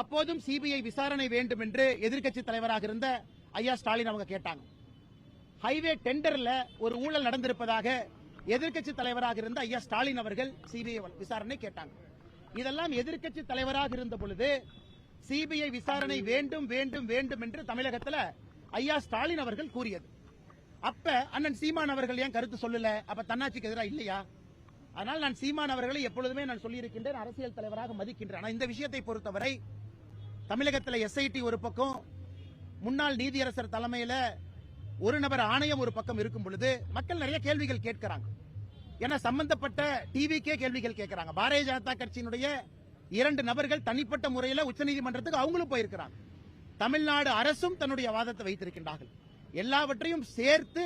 அப்போதும் சிபிஐ விசாரணை வேண்டும் என்று எதிர்க்கட்சி தலைவராக இருந்த ஐயா ஸ்டாலின் அவங்க கேட்டாங்க. ஹைவே டெண்டர்ல ஒரு ஊழல் நடந்திருப்பதாக எதிர்க்கட்சி தலைவராக இருந்த ஐயா ஸ்டாலின் அவர்கள் சிபிஐ விசாரணை கேட்டாங்க. இதெல்லாம் எதிர்க்கட்சி தலைவராக இருந்த பொழுது சிபிஐ விசாரணை வேண்டும் வேண்டும் வேண்டும் என்று தமிழகத்துல ஐயா ஸ்டாலின் அவர்கள் கூறியது. அப்ப அண்ணன் சீமான் அவர்கள் ஏன் கருத்து சொல்லல? அப்ப தன்னாட்சிக்கு எதிராக இல்லையா? அதனால் நான் சீமான் அவர்களை எப்பொழுதுமே நான் சொல்லியிருக்கின்றேன் அரசியல் தலைவராக மதிக்கின்றேன். ஆனா இந்த விஷயத்தை பொறுத்தவரை தமிழகத்தில் எஸ்ஐடி ஒரு பக்கம் முன்னாள் நீதியரசர் தலைமையில ஒரு நபர் ஆணையம் ஒரு பக்கம் இருக்கும் பொழுது மக்கள் நிறைய கேள்விகள் கேட்கிறாங்க. ஏன்னா சம்பந்தப்பட்ட டிவிக்கே கேள்விகள் கேட்கறாங்க. பாரதிய ஜனதா கட்சியினுடைய இரண்டு நபர்கள் தனிப்பட்ட முறையில் உச்சநீதிமன்றத்துக்கு அவங்களும் போயிருக்கிறாங்க. தமிழ்நாடு அரசும் தன்னுடைய வாதத்தை வைத்திருக்கின்றார்கள். எல்லாவற்றையும் சேர்த்து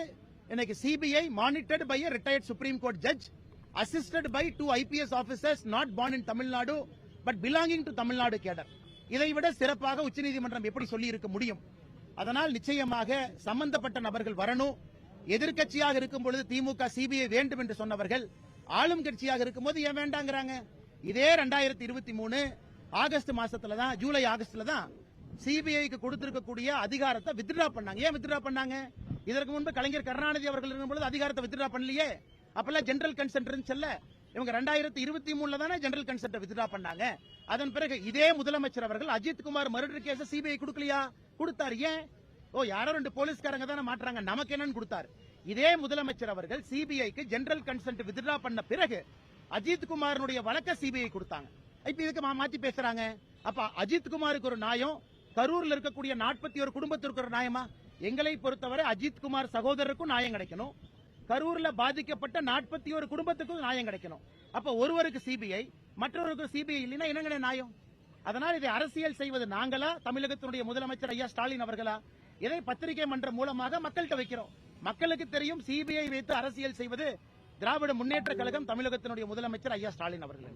இன்னைக்கு CBI monitored by retired supreme court judge assisted by two IPS officers not born in Tamil Nadu but belonging to Tamil Nadu cadre இதை விட சிறப்பாக உச்சநீதிமன்றம் எப்படி சொல்லி இருக்க முடியும்? அதனால் நிச்சயமாக சம்பந்தப்பட்ட நபர்கள் வரணும். எதிர்க்கட்சியாக இருக்கும் பொழுது திமுக சிபிஐ வேண்டும் என்று சொன்னவர்கள் ஆளும் கட்சியாக இருக்கும்போது ஏன் வேண்டாங்கிறாங்க? இதே ரெண்டாயிரத்தி இருபத்தி மூணு ஆகஸ்ட் மாசத்துல தான் ஜூலை ஆகஸ்ட்ல தான் சிபிஐக்கு கொடுத்திருக்கக்கூடிய அதிகாரத்தை வித்ட்ரா பண்ணாங்க. ஏன் வித்ட்ரா பண்ணாங்க? இதற்கு முன்பு கலைஞர் கருணாநிதி அவர்கள் இருக்கும் பொழுது அதிகாரத்தை வித்ட்ரா பண்ணலையே. அப்பெல்லாம் ஜெனரல் கன்சென்ட் இருந்துச்சுல்ல? இவங்க ரெண்டாயிரத்தி இருபத்தி மூணுல தானே ஜெனரல் கன்சென்ட் வித்ட்ரா பண்ணாங்க. அதன் பிறகு இதே முதலமைச்சர் அவர்கள் Ajith Kumar murder case CBI கொடுக்கலையா? கொடுத்தாரு. ஏன்? ஓ யாரோ ரெண்டு போலீஸ்காரங்க தானே மாட்டுறாங்க. நமக்கு என்னன்னு கொடுத்தாரு. இதே முதலமைச்சர் அவர்கள் சிபிஐக்கு ஜெனரல் கன்சென்ட் வித்ட்ரா பண்ண பிறகு அஜித் குமாரனுடைய வழக்க சிபிஐ கொடுத்தாங்க. இப்ப இதுக்கு மா- மாத்தி பேசுறாங்க. அப்ப அஜித் குமாருக்கு ஒரு நியாயம் கரூர்ல இருக்கக்கூடிய நாற்பத்தி ஒரு குடும்பத்திற்கு ஒரு நியாயமா? எங்களை பொறுத்தவரை அஜித் குமார் சகோதரருக்கும் நியாயம் கிடைக்கணும். கரூர்ல பாதிக்கப்பட்ட நாற்பத்தி ஒரு குடும்பத்துக்கும் நியாயம் கிடைக்கணும். அப்ப ஒருவருக்கு சிபிஐ மற்றொருக்கு சிபிஐ இல்லைன்னா என்னங்க நியாயம்? அதனால் இதை அரசியல் செய்வது நாங்களா? தமிழகத்தினுடைய முதலமைச்சர் ஐயா ஸ்டாலின் அவர்களா? இதை பத்திரிகை மன்றம் மூலமாக மக்கள்கிட்ட வைக்கிறோம். மக்களுக்கு தெரியும் சிபிஐ வைத்து அரசியல் செய்வது திராவிட முன்னேற்ற கழகம் தமிழகத்தினுடைய முதலமைச்சர் ஐயா ஸ்டாலின் அவர்கள்.